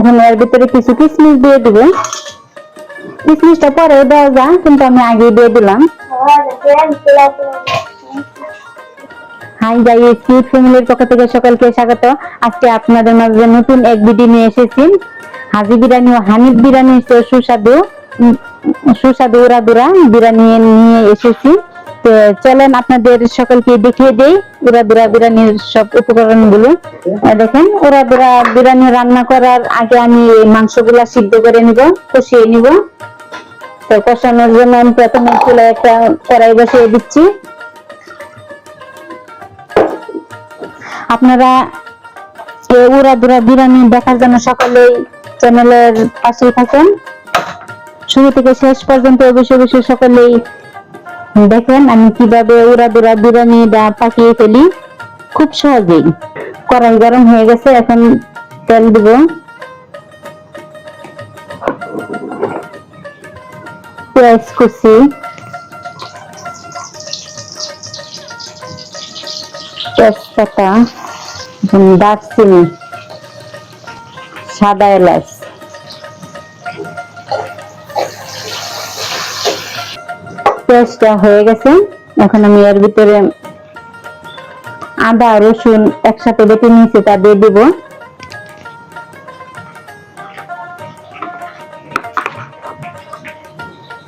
এখন এর ভিতরে কিছু কিশমিশ দিয়ে দিব। কিশমিশটা পরে দেওয়া যায় কিন্তু আমি আগে দিয়ে দিলাম। হাই গাইস কিউট ফ্যামিলির পক্ষ থেকে সকলকে স্বাগত। আজকে আপনাদের মাঝে নতুন এক ভিডিও নিয়ে এসেছি। হাজি বিরিয়ানি ও হানিফ বিরিয়ানি সুস্বাদু সুস্বাদু উড়াদুরা বিরিয়ানি নিয়ে এসেছি। চলেন আপনাদের সকলকে দেখিয়ে দেই উড়াদুরা বিরিয়ানির সব উপকরণগুলো দেখেন উড়াদুরা বিরিয়ানি রান্না করার আগে আমি এই মাংসগুলা সিদ্ধ করে নিব, কষিয়ে নিব। তো কষানোর জন্য আমি প্রথমে চুলায় একটা কড়াই বসিয়ে দিচ্ছি। আপনারা এই উড়াদুরা বিরিয়ানি দেখার জন্য সকলেই চ্যানেলের পাশে থাকেন। শুরু থেকে শেষ পর্যন্ত অবশ্যই অবশ্যই সকলেই দেখেন আমি কীভাবে উড়াদুরা বিরিয়ানিটা পাকিয়ে ফেলি। খুব সহজেই। কড়াই গরম হয়ে গেছে, এখন তেল দিব। পেঁয়াজ কুচি। তেজপাতা, দারচিনি, সাদা এলাচ। পেঁয়াজটা হয়ে গেছে। এখন আমি এর ভিতরে আদা, রসুন একসাথে বেটে নিয়েছি তা দিয়ে দিব।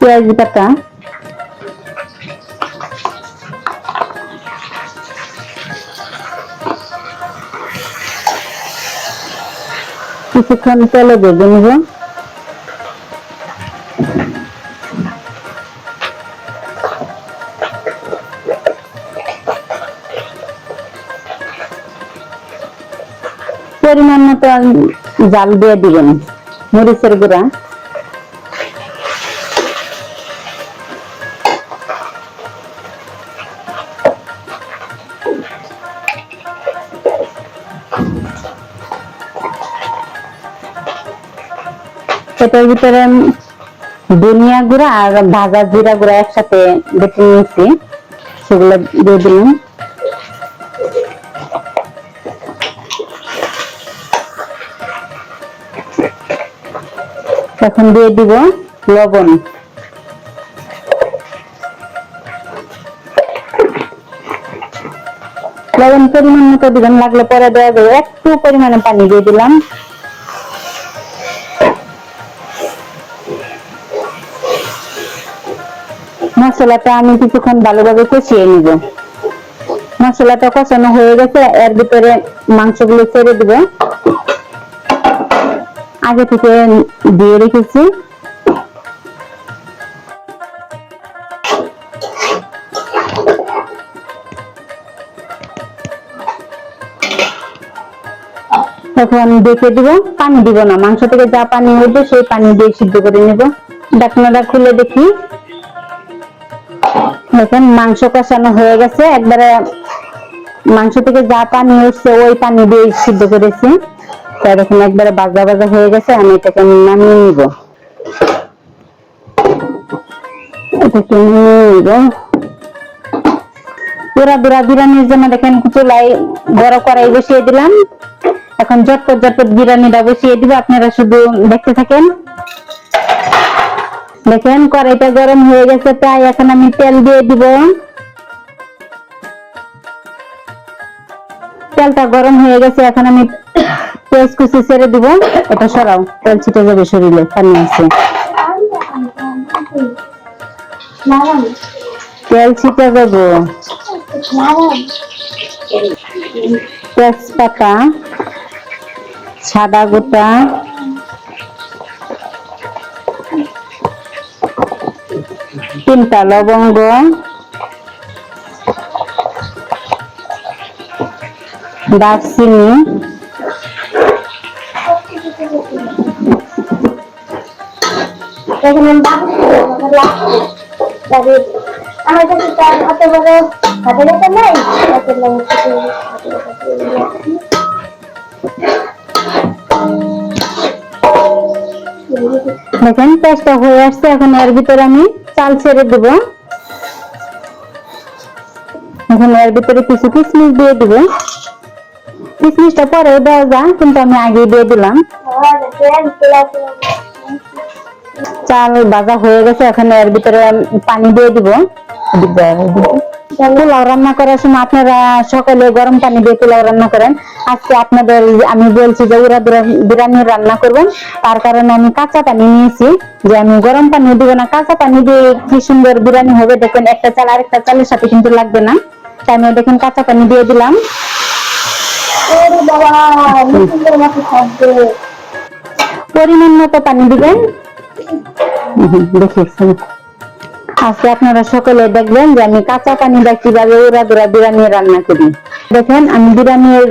পেঁয়াজ পাতা কিছুক্ষণ তেলে ভেজে নিব। পরিমাণ মতো জাল দিয়ে দিবেন মরিচের গুঁড়া। এটার ভিতরে ধনিয়া গুঁড়া আর ভাজা জিরা গুঁড়া একসাথে বেটে নিয়েছি, সেগুলো দিয়ে দিলাম। এখন দিয়ে দিব লবণ। লবণ পরিমাণ মতো দিবেন, লাগলে পরে দেওয়া যাবে। একটু পরিমাণে পানি দিয়ে দিলাম। মশলাটা আমি কিছুক্ষণ ভালোভাবে কষিয়ে নিব। মশলাটা কষানো হয়ে গেছে, এর ভিতরে মাংসগুলো ছেড়ে দিব। আগে থেকে দিয়ে রেখেছি। এখন দেখে দিব, পানি দিব না। মাংস থেকে যা পানি উঠবে সেই পানি দিয়ে সিদ্ধ করে নেব। ডাকনাটা খুলে দেখি। দেখেন, মাংস কষানো হয়ে গেছে। একবারে মাংস থেকে যা পানি উঠছে ওই পানি দিয়ে সিদ্ধ করেছি। দেখুন একবারে বাজা বাজা হয়ে গেছে, আমি এটাকে নামিয়ে নিব। এটাকে নিয়ে নিব। বিরিয়ানির জন্য দেখেন চুলাই বড় বসিয়ে দিলাম। এখন বিরিয়ানিটা বসিয়ে দিব, আপনারা শুধু দেখতে থাকেন। দেখেন কড়াইটা গরম হয়ে গেছে, তাই এখন আমি তেল দিয়ে দিব। তেলটা গরম হয়ে গেছে, এখন আমি পেঁয়াজ কুচি ছেড়ে দিব, এটা সরাও, তেল ছিটে যাবে শরীরে, পানি আছে তেল ছিটে যাব। তেজপাতা, সাদা গোটা, তিনটা লবঙ্গ, দারচিনি নাই হাতের দেখেন পেঁয়াজটা হয়ে আসছে, এখন এর ভিতরে আমি চাল ছেড়ে দেব। এখন এর ভিতরে কিছু কিশমিশ দিয়ে দিব। কিশমিশটা পরে দেওয়া যায়, কিন্তু আমি আগে দিয়ে দিলাম। চাল ভাজা হয়ে গেছে এখন এর ভিতরে পানি দিয়ে দিব। পোলাও রান্না করার সময় আপনারা সকালে গরম পানি দিয়ে পোলাও রান্না করেন। আজকে আপনাদের আমি বলছি যে উড়া রান্না করবেন তার কারণে আমি কাঁচা পানি নিয়েছি। যে আমি গরম পানি দিব না কাঁচা পানি দিয়ে কি সুন্দর বিরিয়ানি হবে দেখবেন একটা চাল আরেকটা চালের সাথে কিন্তু লাগবে না। তাই আমি দেখেন কাঁচা পানি দিয়ে দিলাম। পরিমাণ মতো পানি দিবেন। দেখেছেন আজকে আপনারা সকলে দেখবেন যে আমি কাঁচা পানিটা কীভাবে উড়া দুরা বিরিয়ানি রান্না করি। দেখেন, আমি বিরিয়ানির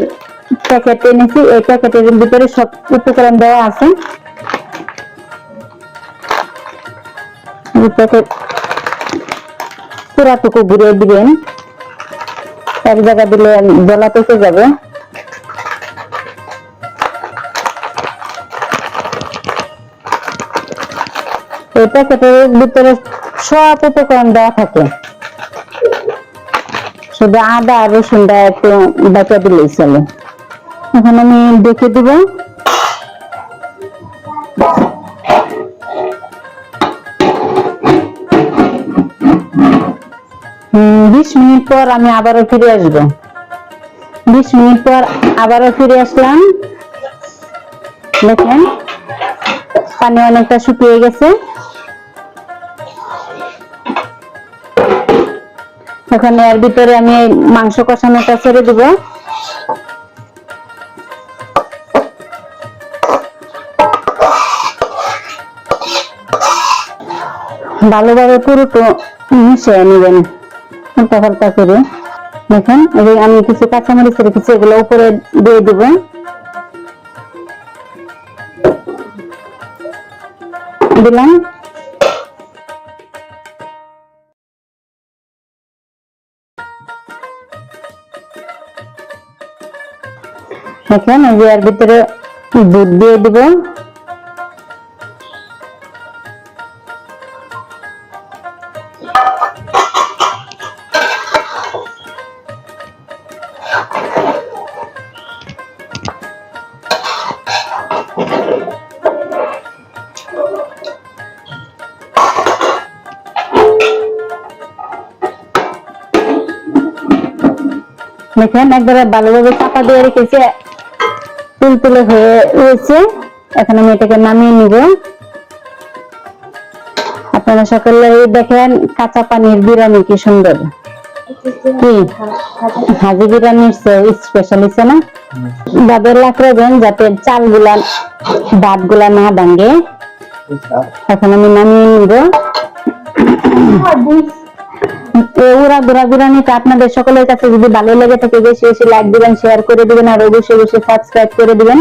প্যাকেট এনেছি, এই প্যাকেটের ভিতরে সব উপকরণ দেওয়া আছে। প্যাকেট পুরাটুকু ঘুরিয়ে দিবেন। এক জায়গা দিলে জলা পেকে যাবে। এই প্যাকেটের ভিতরে সব উপকরণ দেওয়া থাকে। শুধু আদা আর রসুনটা একটু বেঁচে দিলেই চলে। এখন আমি দেখে দিব। বিশ মিনিট পর আমি আবারও ফিরে আসব। বিশ মিনিট পর আবারও ফিরে আসলাম। দেখেন, পানি অনেকটা শুকিয়ে গেছে। এখন এর ভিতরে আমি মাংস কষানোটা ছেড়ে দিব। ভালোভাবে পুরোটা মিশিয়ে নেবেন হালকা হালকা করে। দেখেন আমি কিছু কাঁচামরিচ রেখেছি, এগুলো উপরে দিয়ে দিব। দিলাম। এখন এই যে এর ভিতরে দুধ দিয়ে দিব। দেখেন একবারে ভালোভাবে চাপা দিয়ে রেখেছি। তুলতুলে হয়ে রয়েছে। এখন আমি এটাকে নামিয়ে নিব। আপনারা সকলে দেখেন কাঁচা পানির বিরিয়ানি কি সুন্দর। কি? হাজি বিরিয়ানির স্পেশাল হচ্ছে না? ভাবে লাখ রাখবেন যাতে চালগুলা ভাতগুলা না ভাঙ্গে এখন আমি নামিয়ে নিব। উড়া ঘুরা নিতে আপনাদের সকলের কাছে যদি ভালো লেগে থাকে বেশি বেশি লাইক দিবেন শেয়ার করে দিবেন, আর অবশ্যই অবশ্যই সাবস্ক্রাইব করে দিবেন।